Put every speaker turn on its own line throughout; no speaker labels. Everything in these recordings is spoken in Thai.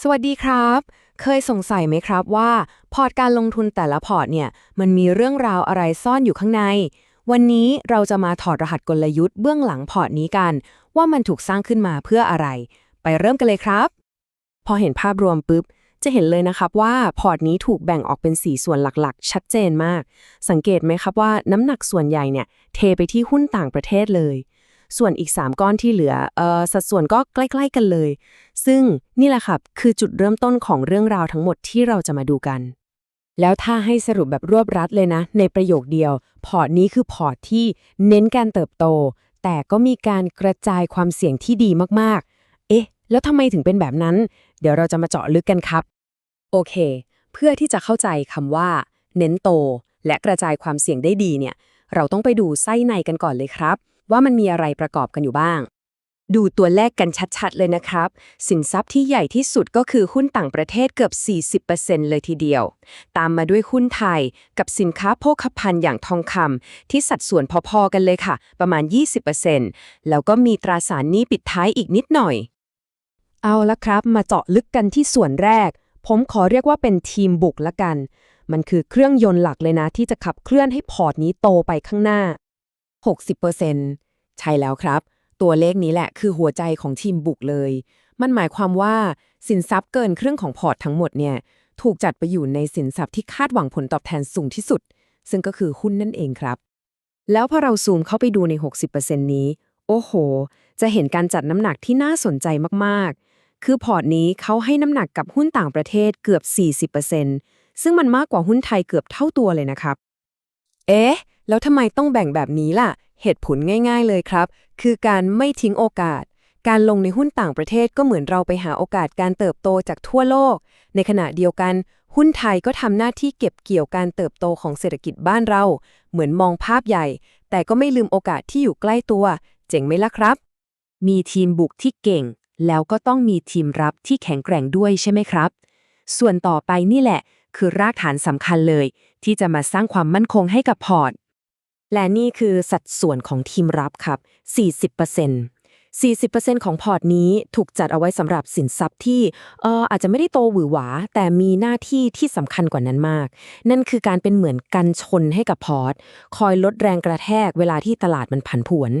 สวัสดีครับ เคยสงสัยไหมครับว่า พอร์ตการลงทุนแต่ละพอร์ตเนี่ย มันมีเรื่องราวอะไรซ่อนอยู่ข้างใน วันนี้เราจะมาถอดรหัสกลยุทธ์เบื้องหลังพอร์ตนี้กัน ว่ามันถูกสร้างขึ้นมาเพื่ออะไร ไปเริ่มกันเลยครับ พอเห็นภาพรวมปุ๊บ จะเห็นเลยนะครับว่าพอร์ตนี้ถูกแบ่งออกเป็น 4 ส่วนหลักๆ ชัดเจนมาก สังเกตไหมครับว่าน้ำหนักส่วนใหญ่เนี่ยเทไปที่หุ้นต่างประเทศเลย ส่วนอีก 3 ก้อนที่เหลืออสัดส่วนก็ใกล้ ๆ กันเลย ซึ่งนี่แหละครับคือจุดเริ่มต้นของเรื่องราวทั้งหมดที่เราจะมาดูกัน แล้วถ้าให้สรุปแบบรวบรัดเลยนะ ในประโยคเดียว พอร์ตนี้คือพอร์ตที่เน้นการเติบโต แต่ก็มีการกระจายความเสี่ยงที่ดีมากๆ เอ๊ะ แล้วทำไมถึงเป็นแบบนั้น เดี๋ยวเราจะมาเจาะลึกกันครับ โอเค เพื่อที่จะเข้าใจคำว่า เน้นโต และกระจายความเสี่ยงได้ดีเนี่ยเราต้องไปดูไส้ในกันก่อนเลยครับ ว่ามันมีอะไรประกอบกันอยู่บ้าง ดูตัวเลขกันชัดๆ เลยนะครับ สินทรัพย์ที่ใหญ่ที่สุดก็คือหุ้นต่างประเทศเกือบ 40%เลยทีเดียว ตามมาด้วยหุ้นไทย กับสินค้าโภคภัณฑ์อย่างทองคำที่สัดส่วนพอๆกันเลยค่ะ ประมาณ 20%แล้วก็มีตราสารหนี้ปิดท้ายอีกนิดหน่อย เอาละครับ มาเจาะลึกกันที่ส่วนแรก ผมขอเรียกว่าเป็นทีมบุกละกัน มันคือเครื่องยนต์หลักเลยนะที่จะขับเคลื่อนให้พอร์ตนี้โตไปข้างหน้า 60%ใช่แล้วครับ ตัวเลขนี้แหละคือหัวใจของทีมบุกเลย มันหมายความว่าสินทรัพย์เกินครึ่งของพอร์ตทั้งหมดเนี่ยถูกจัดไปอยู่ในสินทรัพย์ที่คาดหวังผลตอบแทนสูงที่สุด ซึ่งก็คือหุ้นนั่นเองครับ แล้วพอเราซูมเข้าไปดูใน 60%นี้ โอ้โห จะเห็นการจัดน้ำหนักที่น่าสนใจมากๆ คือพอร์ตนี้เขาให้น้ำหนักกับหุ้นต่างประเทศเกือบ 40%ซึ่งมันมากกว่าหุ้นไทยเกือบเท่าตัวเลยนะครับ เอ๊ะ แล้วทำไมต้องแบ่งแบบนี้ล่ะ เหตุผลง่าย ๆเลยครับ คือการไม่ทิ้งโอกาส การลงในหุ้นต่างประเทศก็เหมือนเราไปหาโอกาสการเติบโตจากทั่วโลก ในขณะเดียวกัน หุ้นไทยก็ทำหน้าที่เก็บเกี่ยวการเติบโตของเศรษฐกิจบ้านเรา เหมือนมองภาพใหญ่ แต่ก็ไม่ลืมโอกาสที่อยู่ใกล้ตัว เจ๋งไหมล่ะครับ มีทีมบุกที่เก่ง แล้วก็ต้องมีทีมรับที่แข็งแกร่งด้วยใช่ไหมครับ ส่วนต่อไปนี่แหละ คือรากฐานสำคัญเลย ที่จะมาสร้างความมั่นคงให้กับพอร์ต และนี่คือสัดส่วนของทีมรับครับ 40% 40%ของพอร์ตนี้ถูกจัดเอาไว้สำหรับสินทรัพย์ที่เอออาจจะไม่ได้โตหวือหวา แต่มีหน้าที่ที่สำคัญกว่านั้นมาก นั่นคือการเป็นเหมือนกันชนให้กับพอร์ต คอยลดแรงกระแทกเวลาที่ตลาดมันผันผวน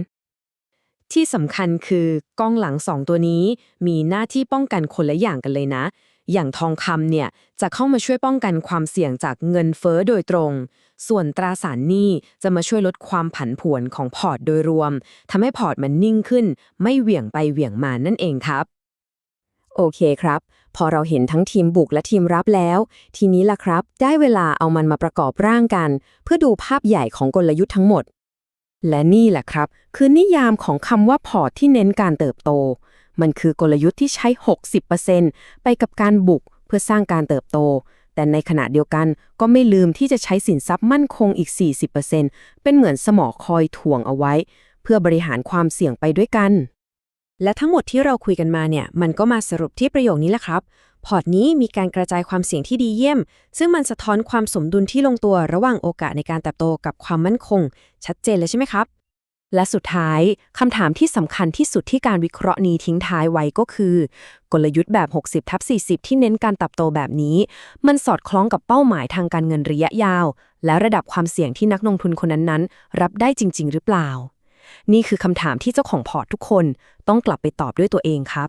ที่สำคัญคือกล้องหลัง2ตัวนี้มีหน้าที่ป้องกันคนละอย่างกันเลยนะ อย่างทองคำเนี่ยจะเข้ามาช่วยป้องกันความเสี่ยงจากเงินเฟ้อโดยตรง ส่วนตราสารหนี้จะมาช่วยลดความผันผวนของพอร์ตโดยรวมทำให้พอร์ตมันนิ่งขึ้น ไม่เหวี่ยงไปเหวี่ยงมานั่นเองครับโอเคครับ พอเราเห็นทั้งทีมบุกและทีมรับแล้ว ทีนี้ล่ะครับ ได้เวลาเอามันมาประกอบร่างกัน เพื่อดูภาพใหญ่ของกลยุทธ์ทั้งหมด และนี่แหละครับ คือนิยามของคำว่าพอร์ตที่เน้นการเติบโต มันคือกลยุทธ์ที่ใช้ 60%ไปกับการบุกเพื่อสร้างการเติบโต แต่ในขณะเดียวกันก็ไม่ลืมที่จะใช้สินทรัพย์มั่นคงอีก 40%เป็นเหมือนสมอคอยถ่วงเอาไว้ เพื่อบริหารความเสี่ยงไปด้วยกัน และทั้งหมดที่เราคุยกันมาเนี่ย มันก็มาสรุปที่ประโยคนี้แหละครับพอร์ตนี้มีการกระจายความเสี่ยงที่ดีเยี่ยม ซึ่งมันสะท้อนความสมดุลที่ลงตัวระหว่างโอกาสในการเติบโตกับความมั่นคง ชัดเจนเลยใช่ไหมครับ และสุดท้ายคำถามที่สำคัญที่สุดที่การวิเคราะห์นี้ทิ้งท้ายไว้ก็คือ กลยุทธ์แบบ 60ทับ40 ที่เน้นการเติบโตแบบนี้ มันสอดคล้องกับเป้าหมายทางการเงินระยะยาว และระดับความเสี่ยงที่นักลงทุนคนนั้นๆ รับได้จริง ๆ หรือเปล่า นี่คือคำถามที่เจ้าของพอร์ตทุกคน ต้องกลับไปตอบด้วยตัวเองครับ